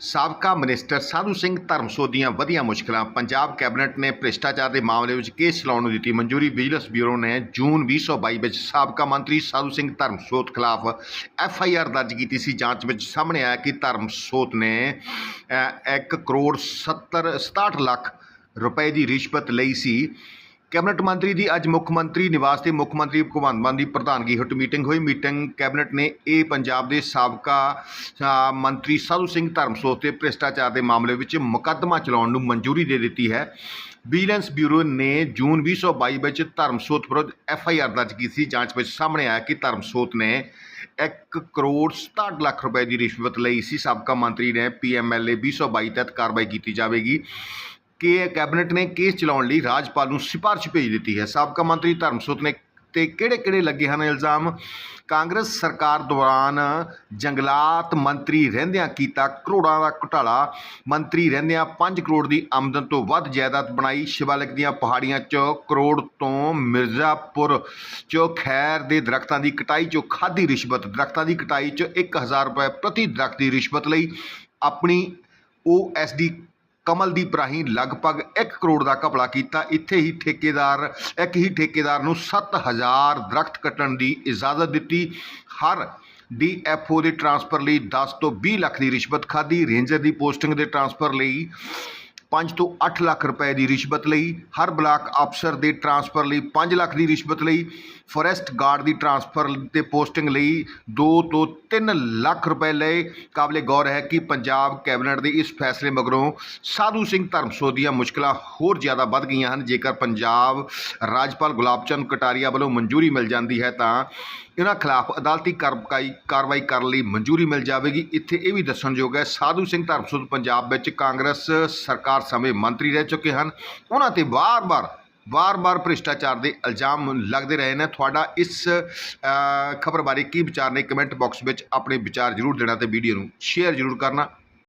ਸਾਬਕਾ ਮਿਨਿਸਟਰ ਸਾਧੂ ਸਿੰਘ ਧਰਮਸੋਤ ਦੀਆਂ ਵਧੀਆਂ ਮੁਸ਼ਕਲਾਂ। ਪੰਜਾਬ ਕੈਬਨਿਟ ਨੇ ਭ੍ਰਿਸ਼ਟਾਚਾਰ ਦੇ ਮਾਮਲੇ ਵਿੱਚ ਕੇਸ ਚਲਾਉਣ ਨੂੰ ਦਿੱਤੀ ਮਨਜ਼ੂਰੀ। ਵਿਜੀਲੈਂਸ ਬਿਊਰੋ ਨੇ ਜੂਨ 2022 ਵਿੱਚ ਸਾਬਕਾ ਮੰਤਰੀ ਸਾਧੂ ਸਿੰਘ ਧਰਮਸੋਤ ਖਿਲਾਫ ਐਫ ਆਈ ਆਰ ਦਰਜ ਕੀਤੀ ਸੀ। ਜਾਂਚ ਵਿੱਚ ਸਾਹਮਣੇ ਆਇਆ ਕਿ ਧਰਮਸੋਤ ਨੇ 1 ਕਰੋੜ 70 67 ਲੱਖ ਰੁਪਏ ਦੀ ਰਿਸ਼ਵਤ ਲਈ ਸੀ। ਕੈਬਨਿਟ ਮੰਤਰੀ ਦੀ ਅੱਜ ਮੁੱਖ ਮੰਤਰੀ ਨਿਵਾਸ ਤੇ ਮੁੱਖ ਮੰਤਰੀ ਭਗਵੰਤ ਮਾਨ ਦੀ ਪ੍ਰਧਾਨਗੀ ਹੇਠ ਮੀਟਿੰਗ ਹੋਈ। ਮੀਟਿੰਗ ਕੈਬਨਿਟ ਨੇ ਇਹ ਪੰਜਾਬ ਦੇ ਸਾਬਕਾ ਮੰਤਰੀ ਸਾਧੂ ਸਿੰਘ ਧਰਮਸੋਤ ਤੇ ਭ੍ਰਿਸ਼ਟਾਚਾਰ ਦੇ ਮਾਮਲੇ ਵਿੱਚ ਮੁਕੱਦਮਾ ਚਲਾਉਣ ਨੂੰ ਮਨਜ਼ੂਰੀ ਦੇ ਦਿੱਤੀ ਹੈ। ਵਿਜੀਲੈਂਸ ਬਿਊਰੋ ਨੇ ਜੂਨ 2022 ਵਿੱਚ ਧਰਮਸੋਤ ਵਿਰੁੱਧ ਐਫ ਆਈ ਆਰ ਦਰਜ ਕੀਤੀ ਸੀ। ਜਾਂਚ ਵਿੱਚ ਸਾਹਮਣੇ ਆਇਆ ਕਿ ਧਰਮਸੋਤ ਨੇ 1 ਕਰੋੜ 67 ਲੱਖ ਰੁਪਏ ਦੀ ਰਿਸ਼ਵਤ ਲਈ ਸੀ। ਸਾਬਕਾ ਮੰਤਰੀ ਨੇ ਪੀਐਮਐਲਏ 2022 ਤਹਿਤ ਕਾਰਵਾਈ ਕੀਤੀ ਜਾਵੇਗੀ। ਕਿ ਕੈਬਨਿਟ ਨੇ ਕੇਸ ਚਲਾਉਣ ਲਈ ਰਾਜਪਾਲ ਨੂੰ ਸਿਫਾਰਿਸ਼ ਭੇਜ ਦਿੱਤੀ ਹੈ। ਸਾਬਕਾ ਮੰਤਰੀ ਧਰਮਸੋਤ ਨੇ ਤੇ ਕਿਹੜੇ-ਕਿਹੜੇ ਲੱਗੇ ਹਨ ਇਲਜ਼ਾਮ? ਕਾਂਗਰਸ ਸਰਕਾਰ ਦੌਰਾਨ ਜੰਗਲਾਤ ਮੰਤਰੀ ਰਹਿੰਦਿਆਂ ਕੀਤਾ ਕਰੋੜਾਂ ਦਾ ਘੁਟਾਲਾ। ਮੰਤਰੀ ਰਹਿੰਦਿਆਂ 5 ਕਰੋੜ ਦੀ ਆਮਦਨ ਤੋਂ ਵੱਧ ਜਾਇਦਾਦ ਬਣਾਈ। ਸ਼ਿਵਾਲਿਕ ਦੀਆਂ ਪਹਾੜੀਆਂ 'ਚ ਕਰੋੜ ਤੋਂ ਮਿਰਜ਼ਾਪੁਰ 'ਚ ਖੈਰ ਦੇ ਦਰਖਤਾਂ ਦੀ ਕਟਾਈ 'ਚੋਂ ਖਾਦੀ ਰਿਸ਼ਵਤ, ਦਰਖਤਾਂ ਦੀ ਕਟਾਈ 'ਚ 1000 ਰੁਪਏ ਪ੍ਰਤੀ ਦਰਖਤ ਦੀ ਰਿਸ਼ਵਤ ਲਈ ਆਪਣੀ ਓਐਸਡੀ ਕਮਲਦੀਪ ਰਾਹੀਂ ਲਗਭਗ 1 ਕਰੋੜ ਦਾ ਘਪਲਾ ਕੀਤਾ। ਇੱਥੇ ਹੀ ਠੇਕੇਦਾਰ, ਇੱਕ ਹੀ ਠੇਕੇਦਾਰ ਨੂੰ 7000 ਦਰਖਤ ਕੱਟਣ ਦੀ ਇਜਾਜ਼ਤ ਦਿੱਤੀ। ਹਰ ਡੀਐਫਓ ਦੇ ਟਰਾਂਸਫਰ ਲਈ 10 ਤੋਂ 20 ਲੱਖ ਦੀ ਰਿਸ਼ਵਤ ਖਾਧੀ। ਰੇਂਜਰ ਦੀ ਪੋਸਟਿੰਗ ਦੇ ਟਰਾਂਸਫਰ ਲਈ 5 ਤੋਂ 8 ਲੱਖ ਰੁਪਏ ਦੀ ਰਿਸ਼ਵਤ ਲਈ, ਹਰ ਬਲਾਕ ਅਫਸਰ ਦੇ ਟਰਾਂਸਫਰ ਲਈ 5 ਲੱਖ ਦੀ ਰਿਸ਼ਵਤ ਲਈ, ਫੋਰੈਸਟ ਗਾਰਡ ਦੀ ਟਰਾਂਸਫਰ ਤੇ ਪੋਸਟਿੰਗ ਲਈ 2 ਤੋਂ 3 ਲੱਖ ਰੁਪਏ ਲਏ। ਕਾਬਲੇ ਗੌਰ ਹੈ ਕਿ ਪੰਜਾਬ ਕੈਬਨਿਟ ਦੇ ਇਸ ਫੈਸਲੇ ਮਗਰੋਂ ਸਾਧੂ ਸਿੰਘ ਧਰਮਸੋਤ ਦੀਆਂ ਮੁਸ਼ਕਲਾਂ ਹੋਰ ਜ਼ਿਆਦਾ ਵੱਧ ਗਈਆਂ ਹਨ। ਜੇਕਰ ਪੰਜਾਬ ਰਾਜਪਾਲ ਗੁਲਾਬ ਚੰਦ ਕਟਾਰੀਆ ਵੱਲੋਂ ਮਨਜ਼ੂਰੀ ਮਿਲ ਜਾਂਦੀ ਹੈ ਤਾਂ ਇਹਨਾਂ ਖਿਲਾਫ ਅਦਾਲਤੀ ਕਾਰਵਾਈ ਕਰਨ ਲਈ ਮਨਜ਼ੂਰੀ ਮਿਲ ਜਾਵੇਗੀ। ਇੱਥੇ ਇਹ ਵੀ ਦੱਸਣਯੋਗ ਹੈ, ਸਾਧੂ ਸਿੰਘ ਧਰਮਸੋਤ ਪੰਜਾਬ ਵਿੱਚ ਕਾਂਗਰਸ ਸਰਕਾਰ ਸਮੇਂ ਮੰਤਰੀ ਰਹਿ ਚੁੱਕੇ ਹਨ। ਉਹਨਾਂ ਤੇ ਵਾਰ-ਵਾਰ ਵਾਰ-ਵਾਰ ਭ੍ਰਿਸ਼ਟਾਚਾਰ ਦੇ ਇਲਜ਼ਾਮ ਲੱਗਦੇ ਰਹੇ ਨੇ। ਤੁਹਾਡਾ ਇਸ ਖਬਰ ਬਾਰੇ ਕੀ ਵਿਚਾਰ ਨੇ? ਕਮੈਂਟ ਬਾਕਸ ਵਿੱਚ ਆਪਣੇ ਵਿਚਾਰ ਜ਼ਰੂਰ ਦੇਣਾ ਤੇ ਵੀਡੀਓ ਨੂੰ ਸ਼ੇਅਰ ਜ਼ਰੂਰ ਕਰਨਾ।